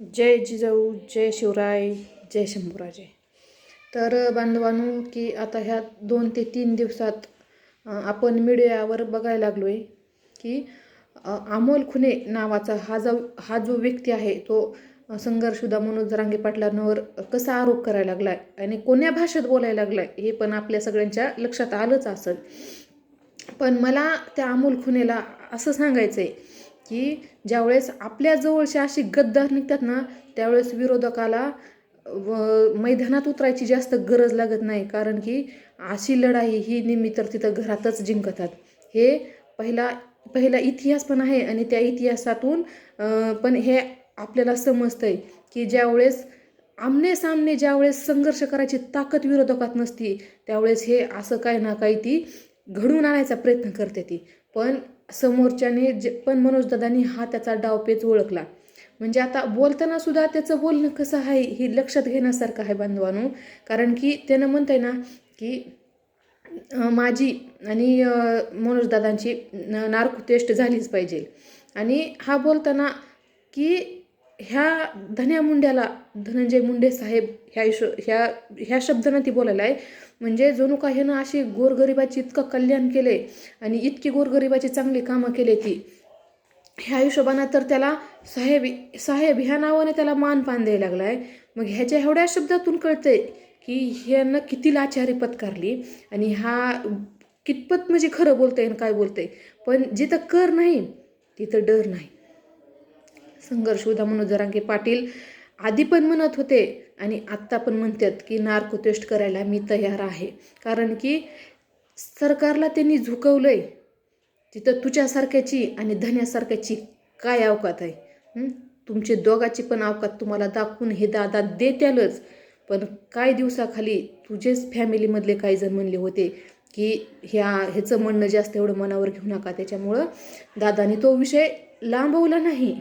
जय जिजाऊ जय शिवराय जय शंभूराजे. तर बांधवांनो की आता ह्या दोन ते तीन दिवसात आपण मीडियावर बघायला लागलो आहे की अमोल खुने नावाचा हा जो हा जो व्यक्ती आहे तो संघर्षुदा मनोज जरांगे पाटलांवर कसा आरोप करायला लागलाय आणि कोण्या भाषेत बोलायला लागलाय हे पण आपल्या सगळ्यांच्या लक्षात आलंच असेल. पण मला त्या अमोल खुनेला असं सांगायचं आहे की ज्यावेळेस आपल्याजवळचे अशी गद्दार निघतात ना त्यावेळेस विरोधकाला व मैदानात उतरायची जास्त गरज लागत नाही. कारण की अशी लढाई ही नेहमी तर तिथं घरातच जिंकतात. हे पहिला पहिला इतिहास पण आहे आणि त्या इतिहासातून पण हे आपल्याला समजतं आहे की ज्यावेळेस आमने सामने ज्यावेळेस संघर्ष करायची ताकद विरोधकात नसती त्यावेळेस हे असं काही ना काही ती घडवून आणायचा प्रयत्न करते ती. पण समोरच्याने जे पण मनोजदादांनी हा त्याचा डावपेच ओळखला. म्हणजे आता बोलताना सुद्धा त्याचं बोलणं कसं आहे हे लक्षात घेण्यासारखं आहे बांधवानो. कारण की त्यानं म्हणतंय ना की माझी आणि मनोजदादांची न- नार्को टेस्ट झालीच पाहिजे. आणि हा बोलताना की ह्या धन्या मुंड्याला धनंजय मुंडे साहेब ह्या इश ह्या ह्या शब्दानं ती बोलायला आहे म्हणजे जणू का ह्यानं अशी गोरगरिबाची इतकं कल्याण केले आणि इतकी गोरगरिबाची चांगली कामं केले ती ह्या हिशोबानं तर त्याला साहेब साहेब ह्या नावाने त्याला मान पान द्यायला लागला आहे मग ह्याच्या एवढ्या शब्दातून कळतंय की ह्यानं किती लाचारी पत्कारली आणि हा कितपत म्हणजे खरं बोलतंय आणि काय बोलतंय. पण जिथं कर नाही तिथं डर नाही. संघर्ष उदा मनोज जरांगे पाटील आधी पण म्हणत होते आणि आत्ता पण म्हणतात की नार्को टेस्ट करायला मी तयार आहे. कारण की सरकारला त्यांनी झुकवलं आहे तिथं तुझ्यासारख्याची आणि धन्यासारख्याची काय अवकात आहे? तुमचे दोघाची पण अवकात तुम्हाला दाखवून हे दादा देत्यालच. पण काय दिवसाखाली तुझेच फॅमिलीमधले काही जण म्हणले होते की ह्या ह्याचं म्हणणं जास्त एवढं मनावर घेऊ नका. त्याच्यामुळं दादानी तो विषय लांबवला नाही.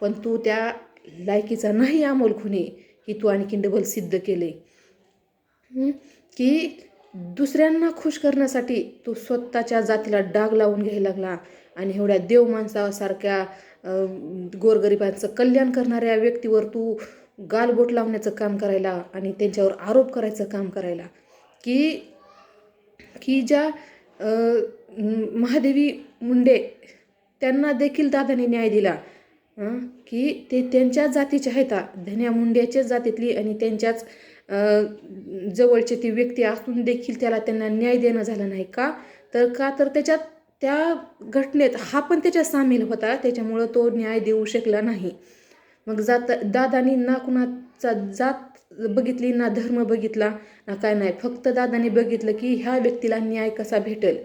पण तू त्या लायकीचा नाही अमोल खुने की तू आणखीन डबल सिद्ध केले. की दुसऱ्यांना खुश करण्यासाठी तू स्वतःच्या जातीला डाग लावून घ्यायला लागला आणि एवढ्या देव माणसासारख्या गोरगरिबांचं कल्याण करणाऱ्या व्यक्तीवर तू गालबोट लावण्याचं काम करायला आणि त्यांच्यावर आरोप करायचं काम करायला. की की ज्या महादेवी मुंडे त्यांना देखील दादाने न्याय दिला. की ते त्यांच्याच जातीच्या आहेत. धन्या मुंड्याच्याच जातीतली आणि त्यांच्याच जवळचे ती व्यक्ती असून देखील त्याला त्यांना न्याय देणं झाला नाही का? तर का? तर त्याच्यात त्या घटनेत हा पण त्याच्यात सामील होता. त्याच्यामुळं तो न्याय देऊ शकला नाही. मग जात दादानी ना कुणाचा जात बघितली ना धर्म बघितला ना काय नाही. फक्त दादाने बघितलं की ह्या व्यक्तीला न्याय कसा भेटेल?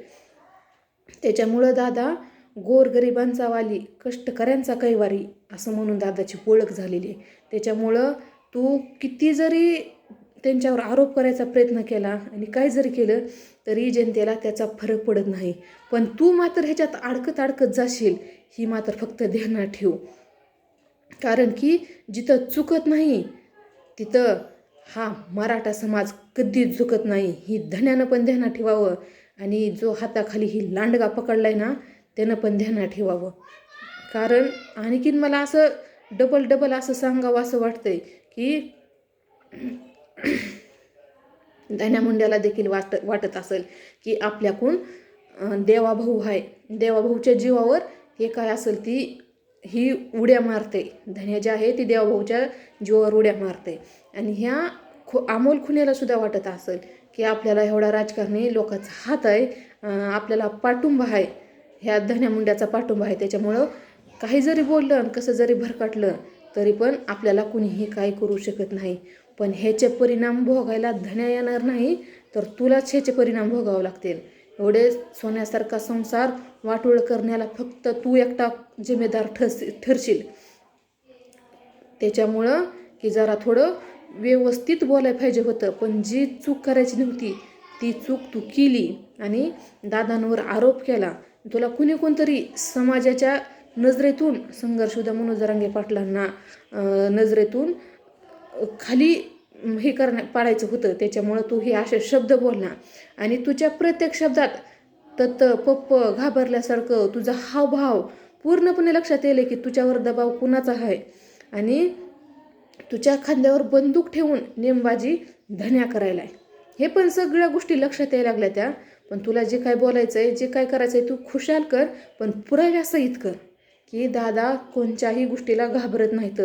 त्याच्यामुळं दादा गोरगरिबांचा वाली कष्टकऱ्यांचा कैवारी असं म्हणून दादाची ओळख झालेली आहे. त्याच्यामुळं तू किती जरी त्यांच्यावर आरोप करायचा प्रयत्न केला आणि काय जरी केलं तरी जनतेला त्याचा फरक पडत नाही. पण तू मात्र ह्याच्यात अडकत अडकत जाशील ही मात्र फक्त ध्यानात ठेव. कारण की जिथं चुकत नाही तिथं हा मराठा समाज कधीच चुकत नाही. ही धन्यानं पण ध्यानात ठेवावं. आणि जो हाताखाली ही लांडगा पकडलाय ना त्यानं पण ध्यानात ठेवावं. कारण आणखीन मला असं डबल डबल असं सांगावं असं वाटतंय की धन्या मुंड्याला देखील वाट वाटत असेल की आपल्याकडून देवाभाऊ आहे देवाभाऊच्या जीवावर हे काय असेल ती ही उड्या मारते. धन्या जी आहे ती देवाभाऊच्या जीवावर उड्या मारते. आणि ह्या खो अमोल खुन्याला सुद्धा वाटत असेल की आपल्याला एवढा राजकारणी लोकांचा हात आहे आपल्याला पाठिंबा आहे. ह्या धन्या मुंड्याचा पाठिंबा आहे. त्याच्यामुळं काही जरी बोललं आणि कसं जरी भरकटलं तरी पण आपल्याला कुणीही काही करू शकत नाही. पण ह्याचे परिणाम भोगायला धन्या येणार नाही तर तुलाच ह्याचे परिणाम भोगावे लागतील. एवढे सोन्यासारखा संसार वाटोळ करण्याला फक्त तू एकटा जिम्मेदार ठस ठरशील. त्याच्यामुळं की जरा थोडं व्यवस्थित बोलायला पाहिजे होतं पण जी चूक करायची नव्हती ती चूक तू केली आणि दादांवर आरोप केला तुला कुणी कोणतरी समाजाच्या नजरेतून संघर्ष मनोज रांगे पाटलांना नजरेतून खाली हे करण्या पाडायचं होतं. त्याच्यामुळं तू हे असे शब्द बोलला. आणि तुझ्या प्रत्येक शब्दात तत्त पप्प घाबरल्यासारखं तुझा हावभाव पूर्णपणे लक्षात येईल की तुझ्यावर दबाव कुणाचा आहे. आणि तुझ्या खांद्यावर बंदूक ठेवून नेमबाजी धन्या करायला आहे हे पण सगळ्या गोष्टी लक्षात यायला लागल्या त्या. पण तुला जे काय बोलायचं आहे जे काय करायचं आहे तू खुशाल कर पण पुराव्यासहित कर की दादा कोणत्याही गोष्टीला घाबरत नाहीत.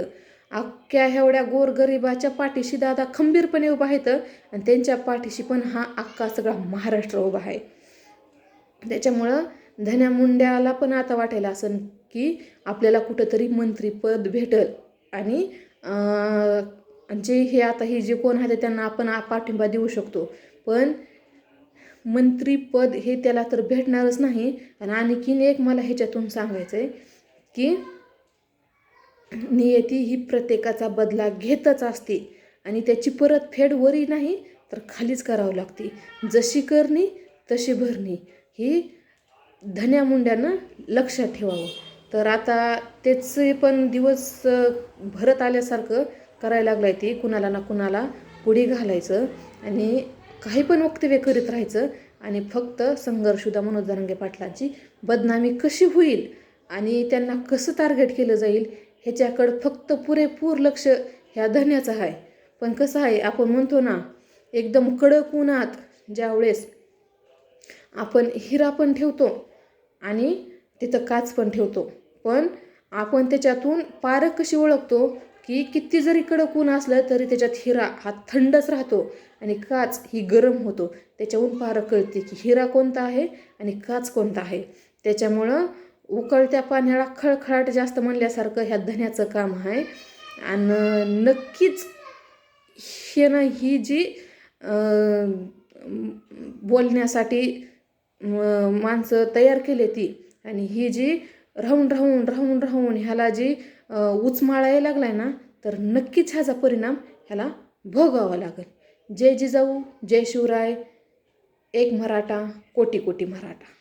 अख्ख्या एवढ्या गोरगरिबाच्या पाठीशी दादा खंबीरपणे उभा आहेत आणि त्यांच्या पाठीशी पण हा अख्खा सगळा महाराष्ट्र उभा आहे. त्याच्यामुळं धन्या मुंड्याला पण आता वाटायला असं की आपल्याला कुठंतरी मंत्रीपद भेटल. आणि जे हे आता हे जे कोण आहेत त्यांना आपण पाठिंबा देऊ शकतो. पण मंत्रीपद हे त्याला तर भेटणारच नाही. आणि आणखीन एक मला ह्याच्यातून सांगायचं आहे की नियती ही प्रत्येकाचा बदला घेतच असते. आणि त्याची परतफेड वरी नाही तर खालीच करावं लागते. जशी करणी तशी भरणी. ही धन्या मुंड्यानं लक्षात ठेवावं. तर आता त्याचे पण दिवस भरत आल्यासारखं करायला लागलाय ती. कुणाला ना कुणाला पुढे घालायचं. आणि काही पण वक्तव्य करीत राहायचं आणि फक्त संघर्षुदा मनोज जरांगे पाटलांची बदनामी कशी होईल आणि त्यांना कसं टार्गेट केलं जाईल ह्याच्याकडं फक्त पुरेपूर लक्ष ह्या धन्याचं आहे. पण कसं आहे आपण म्हणतो ना एकदम कडक उन्हात ज्यावेळेस आपण हिरा पण ठेवतो आणि तिथं काच पण ठेवतो. पण आपण त्याच्यातून पारख कशी ओळखतो की किती जरी कडक ऊन असलं तरी त्याच्यात हिरा हा थंडच राहतो आणि काच ही गरम होतो. त्याच्याहून पारख कळते की हिरा कोणता आहे आणि काच कोणता आहे. त्याच्यामुळं उकळत्या पाण्याला खळखळाट जास्त म्हणल्यासारखं ह्या धन्याचं काम आहे. आणि नक्कीच हे ना ही जी बोलण्यासाठी माणसं तयार केली ती आणि ही जी राहून राहून राहून राहून ह्याला जी अं, उचमाळायला लागलाय ना तर नक्कीच ह्याचा परिणाम ह्याला भोगावा लागेल. जय जिजाऊ जय शिवराय एक मराठा कोटी कोटी मराठा.